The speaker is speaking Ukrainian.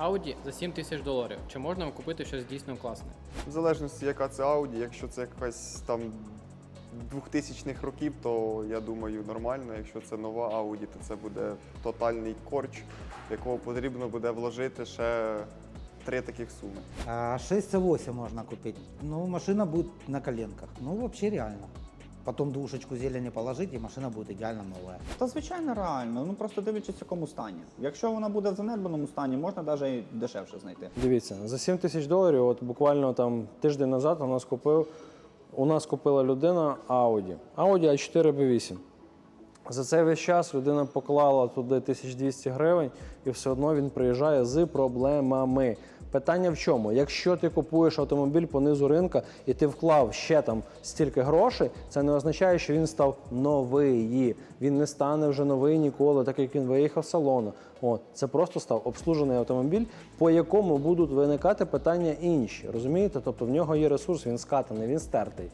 Audi за 7 тисяч доларів. Чи можна купити щось дійсно класне? В залежності, яка це Audi, якщо це якась там 2000-х років, то я думаю нормально. Якщо це нова Audi, то це буде тотальний корч, в якого потрібно буде вложити ще три таких суми. А 6,8 можно купить. Ну, машина будет на коленках. Ну, вообще реально. Потом двушечку зелени положить, и машина будет идеально новая. Та звичайно реально, ну просто дивлячись, в якому стані. Якщо вона буде в занедбаному стані, можна навіть і дешевше знайти. Дивіться, за 7 тисяч доларів, от буквально там тиждень назад у нас купив, у нас купила людина Audi. Audi A4 B8. За цей весь час людина поклала туди 1200 гривень, і все одно він приїжджає з проблемами. Питання в чому? Якщо ти купуєш автомобіль по низу ринка і ти вклав ще там стільки грошей, це не означає, що він став новий. Він не стане вже новий ніколи, так як він виїхав з салону. От це просто став обслужений автомобіль, по якому будуть виникати питання інші. Розумієте? Тобто в нього є ресурс, він скатаний, він стертий.